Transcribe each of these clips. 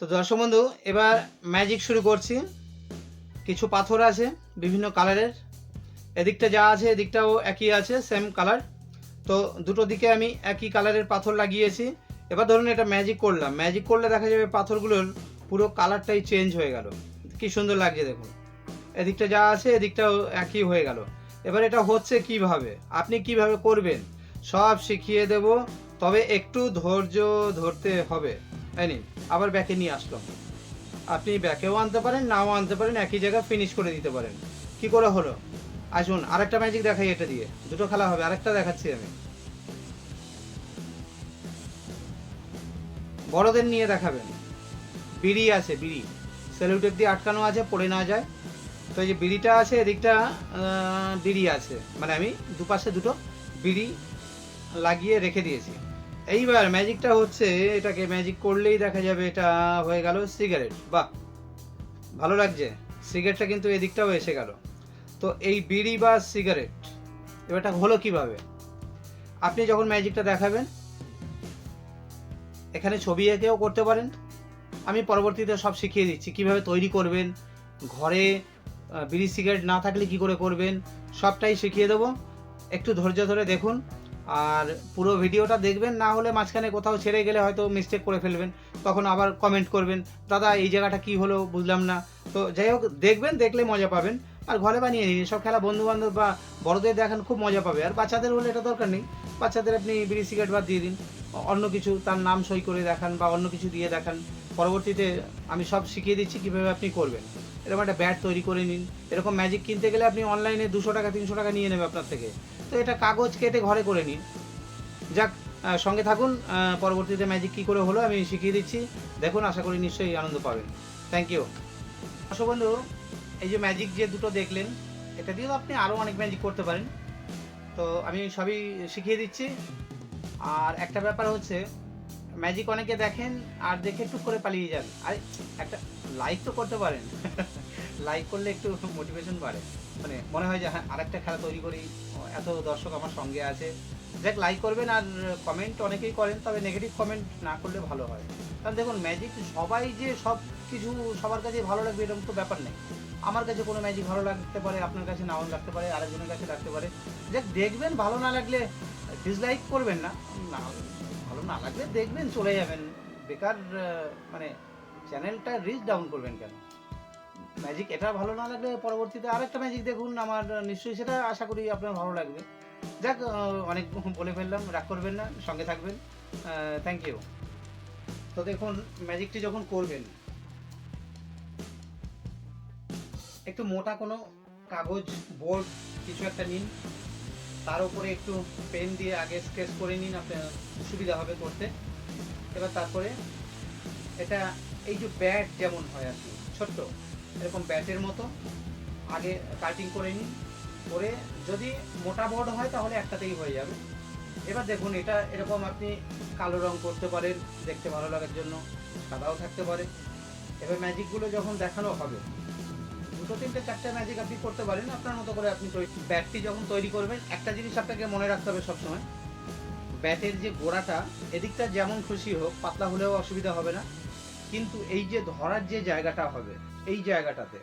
তো দর্শক বন্ধু, এবার ম্যাজিক শুরু করছি। কিছু পাথর আছে, বিভিন্ন কালারের এদিকটা যা আছে, এদিকটাও একই আছে সেম কালার তো দুটো দিকে আমি একই কালারের পাথর লাগিয়েছি। এবার ধরুন এটা ম্যাজিক করলাম। ম্যাজিক করলে দেখা যাবে পাথরগুলোর পুরো কালারটাই চেঞ্জ হয়ে গেল। কি সুন্দর লাগছে দেখুন। এদিকটা যা আছে, এদিকটাও একই হয়ে গেল। এবার এটা হচ্ছে কীভাবে? আপনি কীভাবে করবেন? সব শিখিয়ে দেব। তবে একটু ধৈর্য ধরতে হবে। তাই নি আবার ব্যাকে নিয়ে আসলাম। আপনি ব্যাকেও আনতে পারেন, নাও আনতে পারেন, একই জায়গায় ফিনিশ করে দিতে পারেন। কি করে হলো? আসুন, আরেকটা ম্যাজিক দেখাই এটা দিয়ে। দুটো খেলা হবে, আরেকটা দেখাচ্ছি আমি। বড়দের নিয়ে দেখাবেন। বিড়ি আছে, বিড়ি। সেলুটেপ দিয়ে আটকানো আছে, পড়ে না যায়। তো এই যে বিড়িটা আছে, এদিকটা বিড়ি আছে। মানে আমি দুপাশে দুটো বিড়ি লাগিয়ে রেখে দিয়েছি। এইবার ম্যাজিকটা হচ্ছে, এটাকে ম্যাজিক করলেই দেখা যাবে এটা হয়ে গেল সিগারেট। বাহ, ভালো লাগছে। সিগারেটটা কিন্তু এদিকটাও এসে গেল। তো এই বিড়ি বা সিগারেট, এবারটা হলো কীভাবে? আপনি যখন ম্যাজিকটা দেখাবেন, এখানে ছবি এঁকেও করতে পারেন। আমি পরবর্তীতে সব শিখিয়ে দিচ্ছি, কীভাবে তৈরি করবেন, ঘরে বিড়ি সিগারেট না থাকলে কি করে করবেন, সবটাই শিখিয়ে দেবো। একটু ধৈর্য ধরে দেখুন আর পুরো ভিডিওটা দেখবেন, না হলে মাঝখানে কোথাও ছেড়ে গেলে হয়তো মিস্টেক করে ফেলবেন। তখন আবার কমেন্ট করবেন, দাদা, এই জায়গাটা কি হলো? বুঝলাম না। তো যাই হোক, দেখবেন, দেখলে মজা পাবেন। আর ঘরে বানিয়ে নিন, সব খেলা বন্ধু বান্ধব বা বড়দের দেখান, খুব মজা পাবে। আর বাচ্চাদের হলে এটা দরকার নেই। বাচ্চাদের আপনি বিড়ি, সিগারেট বাদ দিয়ে দিন। অন্য কিছু, তার নাম সই করে দেখান বা অন্য কিছু দিয়ে দেখান। পরবর্তীতে আমি সব শিখিয়ে দিচ্ছি কীভাবে আপনি করবেন। এরকম একটা ব্যাট তৈরি করে নিন। এরকম ম্যাজিক কিনতে গেলে আপনি অনলাইনে দুশো টাকা, তিনশো টাকা নিয়ে নেবে আপনার থেকে। তো এটা কাগজ কেটে ঘরে করে নিন। যাক সঙ্গে থাকুন পরবর্তীতে ম্যাজিক কী করে হলো আমি শিখিয়ে দিচ্ছি। দেখুন, আশা করি নিশ্চয়ই আনন্দ পাবেন। থ্যাংক ইউ দর্শক বন্ধু, এই যে ম্যাজিক যে দুটো দেখলেন, এটা দিয়েও আপনি আরও অনেক ম্যাজিক করতে পারেন। তো আমি সবই শিখিয়ে দিচ্ছি। আর একটা ব্যাপার হচ্ছে ম্যাজিক অনেকে দেখেন আর দেখে টুক করে পালিয়ে যান। আর, একটা লাইক তো করতে পারেন। লাইক করলে একটু মোটিভেশন বাড়ে। মানে মনে হয় যে হ্যাঁ আরেকটা খেলা তৈরি করি। এত দর্শক আমার সঙ্গে আছে। দেখ লাইক করবেন আর কমেন্ট অনেকেই করেন, তবে নেগেটিভ কমেন্ট না করলে ভালো হয়। কারণ দেখুন ম্যাজিক সবাই যে সব কিছু সবার কাছে ভালো লাগবে, এরকম তো ব্যাপার নেই। আমার কাছে কোনো ম্যাজিক ভালো লাগতে পারে, আপনার কাছে নাও লাগতে পারে, আরেকজনের কাছে লাগতে পারে। দেখ, দেখবেন ভালো না লাগলে ডিসলাইক করবেন না। না, ভালো না লাগলে দেখবেন চলে যাবেন। বেকার মানে চ্যানেলটা রিচ ডাউন করবেন কেন? ম্যাজিক এটা ভালো না লাগলে পরবর্তীতে আরেকটা ম্যাজিক দেখুন। আমার নিশ্চয়ই সেটা আশা করি আপনার ভালো লাগবে। যাক অনেক বলে ফেললাম, রাগ করবেন না, সঙ্গে থাকবেন। থ্যাংক ইউ তো দেখুন ম্যাজিকটি যখন করবেন, একটু মোটা কোনো কাগজ বোর্ড কিছু একটা নিন। তার উপরে একটু পেন দিয়ে আগে স্কেচ করে নিন আপনার সুবিধা হবে করতে। এবার তারপরে এটা, এই যে ব্যাট যেমন হয় আর কি, ছোট্ট। এরকম ব্যাটের মতো। আগে কাটিং করে নিন করে যদি মোটা বড় হয় তাহলে একটাতেই হয়ে যাবে। এবার দেখুন, এটা এরকম আপনি কালো রং করতে পারেন, দেখতে ভালো লাগার জন্য, সাদাও থাকতে পারে। এবার ম্যাজিকগুলো যখন দেখানো হবে, দুটো, তিনটে, চারটে ম্যাজিক আপনি করতে পারেন, আপনার মতো করে আপনি ব্যাটটি যখন তৈরি করবেন, একটা জিনিস আপনাকে মনে রাখতে হবে সবসময় ব্যাটের যে গোড়াটা, এদিকটা যেমন খুশি হোক, পাতলা হলেও অসুবিধা হবে না। কিন্তু এই যে ধরার যে জায়গাটা হবে এই জায়গাটাতে।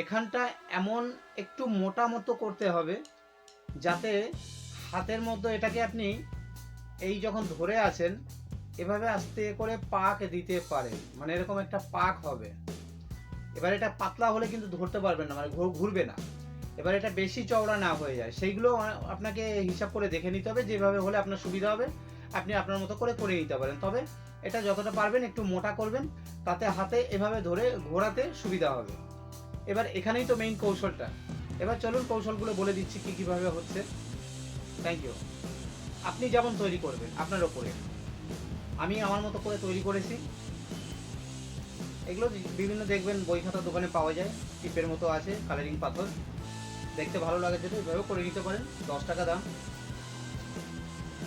এখানটা এমন একটু মোটা মতো করতে হবে, যাতে হাতের মধ্যে এটাকে আপনি এই যখন ধরে আছেন, এভাবে আস্তে করে পাক দিতে পারেন। মানে এরকম একটা পাক হবে। এবার এটা পাতলা হলে কিন্তু ধরতে পারবেন না মানে ঘুরবে না। এবার এটা বেশি চওড়া না হয়ে যায়। সেইগুলো আপনাকে হিসাব করে দেখে নিতে হবে, যেভাবে হলে আপনার সুবিধা হবে। আপনি আপনার মতো করে করে নিতে পারেন। তবে এটা যতটা পারবেন একটু মোটা করবেন, তাতে হাতে এভাবে ধরে ঘোরাতে সুবিধা হবে। এবার এখানেই তো মেইন কৌশলটা। এবার চলুন কৌশলগুলো বলে দিচ্ছি কী কীভাবে হচ্ছে। থ্যাংক ইউ আপনি যেমন তৈরি করবেন, আপনার ওপরে। আমি আমার মতো করে তৈরি করেছি। এগুলো বিভিন্ন দেখবেন, বই খাতা দোকানে পাওয়া যায়। টিপের মতো আছে কালারিং পাথর। দেখতে ভালো লাগে যদি এভাবে করে নিতে পারেন। দশ টাকা দাম।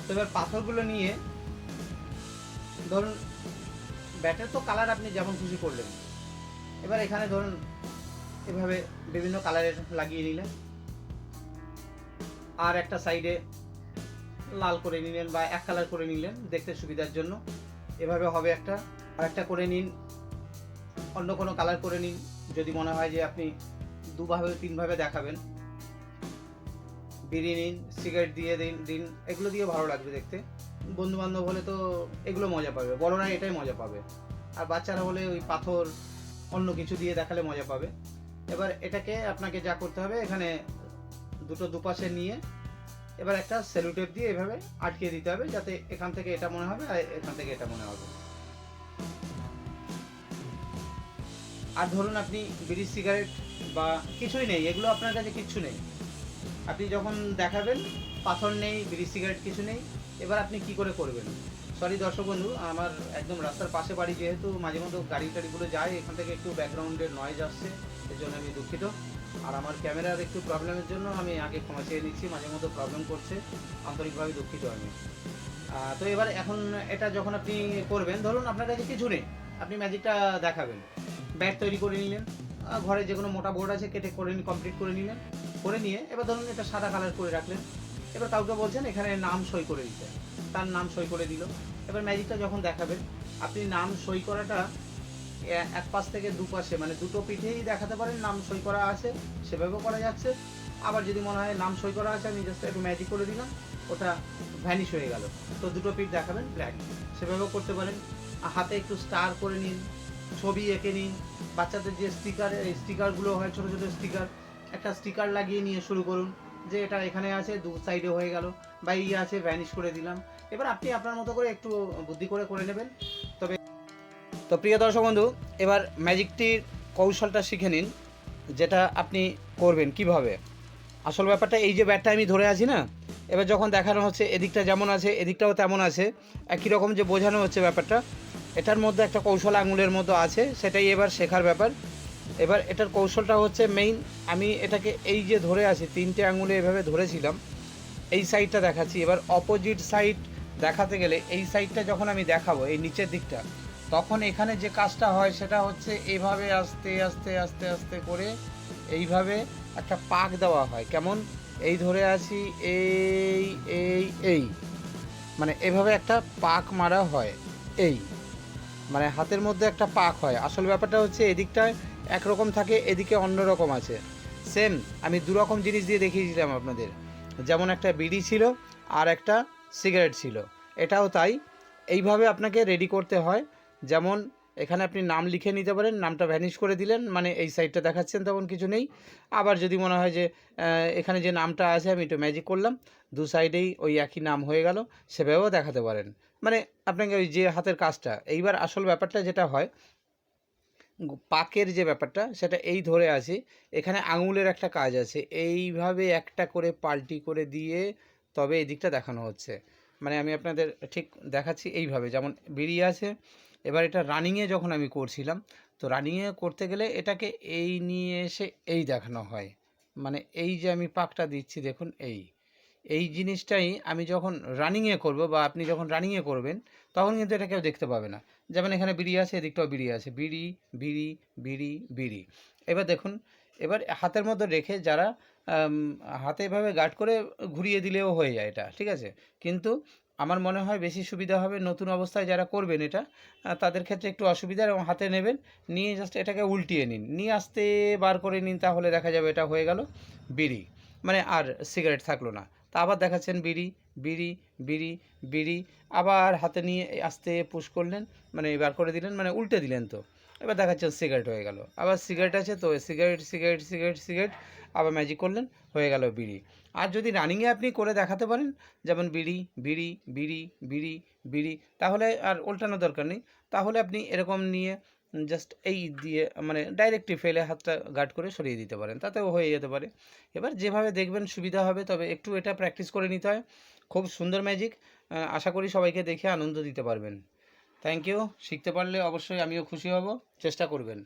তো এবার পাথরগুলো নিয়ে, ধরুন, ব্যাটের তো কালার আপনি যেমন খুশি করলেন। এবার এখানে ধরুন, এভাবে বিভিন্ন কালারের লাগিয়ে নিলেন। আর একটা সাইডে লাল করে নিলেন বা এক কালার করে নিলেন দেখতে সুবিধার জন্য। এভাবে হবে একটা। আর একটা করে নিন, অন্য কোনো কালার করে নিন। যদি মনে হয় যে আপনি দুভাবে, তিনভাবে দেখাবেন বিড়ি নিন সিগারেট দিয়ে দিন দিন, এগুলো দিয়ে ভালো লাগবে দেখতে। বন্ধু বান্ধব হলে তো এগুলো মজা পাবে, বড়রা এটাই মজা পাবে। আর বাচ্চারা হলে ওই পাথর, অন্য কিছু দিয়ে দেখালে মজা পাবে। এবার এটাকে আপনাকে যা করতে হবে, এখানে দুটো দুপাশে নিয়ে, এবার একটা সেলুটেপ দিয়ে এভাবে আটকে দিতে হবে, যাতে এখান থেকে এটা মনে হবে আর এখান থেকে এটা মনে হবে। আর ধরুন আপনি বিড়ি সিগারেট বা কিছুই নেই, এগুলো আপনার কাছে কিচ্ছু নেই। আপনি যখন দেখাবেন, পাথর নেই, বিড়ি সিগারেট কিছু নেই, এবার আপনি কি করে করবেন? সরি দর্শক বন্ধু, আমার একদম রাস্তার পাশে বাড়ি যেহেতু মাঝে মধ্যে গাড়ি টাড়িগুলো যায়, এখান থেকে একটু ব্যাকগ্রাউন্ডের নয়েজ আসছে, এর জন্য আমি দুঃখিত। আর আমার ক্যামেরার একটু প্রবলেমের জন্য আমি আগে ক্ষমা চেয়ে নিচ্ছি, মাঝে মধ্যে প্রবলেম করছে, আন্তরিকভাবে দুঃখিত আমি। তো এবার এখন এটা যখন আপনি করবেন, ধরুন আপনার কাছে কিছু নেই, আপনি ম্যাজিকটা দেখাবেন। ব্যাট তৈরি করে নিলেন ঘরে যে কোনো মোটা বোর্ড আছে, কেটে করে কমপ্লিট করে নিলেন। করে নিয়ে, এবার ধরুন এটা সাদা কালার করে রাখলেন। এবার কাউকে বলছেন এখানে নাম সই করে দিতে। তার নাম সই করে দিল। এবার ম্যাজিকটা যখন দেখাবেন আপনি নাম সই করাটা এক পাশ থেকে দু পাশে মানে দুটো পিঠেই দেখাতে পারেন নাম সই করা আছে, সেভাবেও করা যাচ্ছে। আবার যদি মনে হয় নাম সই করা আছে, আমি জাস্ট একটু ম্যাজিক করে দিলাম, ওটা ভ্যানিশ হয়ে গেল। তো দুটো পিঠ দেখাবেন ব্ল্যাক সেভাবেও করতে পারেন। হাতে একটু স্টার করে নিন, ছবি এঁকে নিন। বাচ্চাদের যে স্টিকার স্টিকারগুলো হয়, ছোটো ছোটো স্টিকার একটা স্টিকার লাগিয়ে নিয়ে শুরু করুন, যে এটা এখানে আছে, দু সাইডে হয়ে গেল, বা ইয়ে আছে ভ্যানিশ করে দিলাম। এবার আপনি আপনার মতো করে একটু বুদ্ধি করে করে নেবেন। তবে তো প্রিয় দর্শক বন্ধু, এবার ম্যাজিকটির কৌশলটা শিখে নিন, যেটা আপনি করবেন কীভাবে। আসল ব্যাপারটা এই যে ব্যাটটা আমি ধরে আছি না, এবার যখন দেখানো হচ্ছে, এদিকটা যেমন আছে, এদিকটাও তেমন আছে, একই রকম যে বোঝানো হচ্ছে ব্যাপারটা, এটার মধ্যে একটা কৌশল আঙুলের মতো আছে, সেটাই এবার শেখার ব্যাপার। এবার এটার কৌশলটা হচ্ছে মেইন আমি এটাকে এই যে ধরে আছি, তিনটে আঙুলে এভাবে ধরেছিলাম, এই সাইডটা দেখাচ্ছি। এবার অপোজিট সাইড দেখাতে গেলে এই সাইডটা যখন আমি দেখাবো, এই নিচের দিকটা, তখন এখানে যে কাজটা হয় সেটা হচ্ছে এইভাবে আস্তে আস্তে আস্তে আস্তে করে এইভাবে একটা পাক দেওয়া হয়। কেমন? এই ধরে আছি, এই এই এই। মানে এভাবে একটা পাক মারা হয়, এই। মানে হাতের মধ্যে একটা পাক হয়। আসল ব্যাপারটা হচ্ছে এদিকটায় একরকম থাকে, এদিকে অন্য রকম আছে। সেম আমি দু রকম জিনিস দিয়ে দেখিয়েছিলাম আপনাদের। যেমন একটা বিড়ি ছিল আর একটা সিগারেট ছিল। এটাও তাই। এইভাবে আপনাকে রেডি করতে হয়। যেমন এখানে আপনি নাম লিখে নিতে পারেন, নামটা ভ্যানিশ করে দিলেন মানে এই সাইডটা দেখাচ্ছেন তখন কিছু নেই। আবার যদি মনে হয় যে এখানে যে নামটা আছে, আমি একটু ম্যাজিক করলাম, দু সাইডেই ওই একই নাম হয়ে গেল, সেভাবেও দেখাতে পারেন। মানে আপনাকে ওই যে হাতের কাজটা, এইবার আসল ব্যাপারটা যেটা হয় পাকের যে ব্যাপারটা, সেটা এই ধরে আছে। এখানে আঙুলের একটা কাজ আছে। এইভাবে একটা করে পাল্টি করে দিয়ে তবে এই দিকটা দেখানো হচ্ছে। মানে আমি আপনাদের ঠিক দেখাচ্ছি এইভাবে। যেমন বেরিয়ে আছে, এবার এটা রানিংয়ে যখন আমি করছিলাম, তো রানিংয়ে করতে গেলে এটাকে এই নিয়ে এসে এই দেখানো হয়। মানে এই যে আমি পাকটা দিচ্ছি, দেখুন, এই। এই জিনিসটাই আমি যখন রানিংয়ে করব বা আপনি যখন রানিংয়ে করবেন, তখন কিন্তু এটা কেউ দেখতে পাবে না। যেমন এখানে বিড়ি আছে, এদিকটাও বিড়ি আছে। বিড়ি বিড়ি বিড়ি বিড়ি। এবার দেখুন, এবার হাতের মধ্যে রেখে যারা হাতে এভাবে গার্ড করে ঘুরিয়ে দিলেও হয়ে যায় এটা, ঠিক আছে? কিন্তু আমার মনে হয় বেশি সুবিধা হবে নতুন অবস্থায় যারা করবেন এটা তাদের ক্ষেত্রে একটু অসুবিধা এবং হাতে নেবেন, নিয়ে জাস্ট এটাকে উল্টিয়ে নিন। নিয়ে আসতে বার করে নিন, তাহলে দেখা যাবে এটা হয়ে গেল বিড়ি। মানে আর সিগারেট থাকল না। তা আবার দেখাচ্ছেন বিড়ি বিড়ি বিড়ি বিড়ি আবার হাতে নিয়ে আস্তে পুশ করলেন মানে বার করে দিলেন মানে উল্টে দিলেন তো। এবার দেখাচ্ছেন সিগারেট হয়ে গেল। আবার সিগারেট আছে তো, সিগারেট সিগারেট সিগারেট সিগারেট আবার ম্যাজিক করলেন, হয়ে গেল বিড়ি। আর যদি রানিংয়ে আপনি করে দেখাতে পারেন, যেমন বিড়ি বিড়ি বিড়ি বিড়ি বিড়ি, তাহলে আর উল্টানোর দরকার নেই। তাহলে আপনি এরকম নিয়ে জাস্ট এই দিয়ে মানে ডাইরেক্টলি ফেলে হাতটা গার্ড করে সরিয়ে দিতে পারেন। তাতেও হয়ে যেতে পারে। এবার যেভাবে দেখবেন সুবিধা হবে, তবে একটু এটা প্র্যাকটিস করে নিতে হয়। খুব সুন্দর ম্যাজিক আশা করি সবাইকে দেখে আনন্দ দিতে পারবেন। থ্যাংক ইউ শিখতে পারলে অবশ্যই আমিও খুশি হব। চেষ্টা করবেন।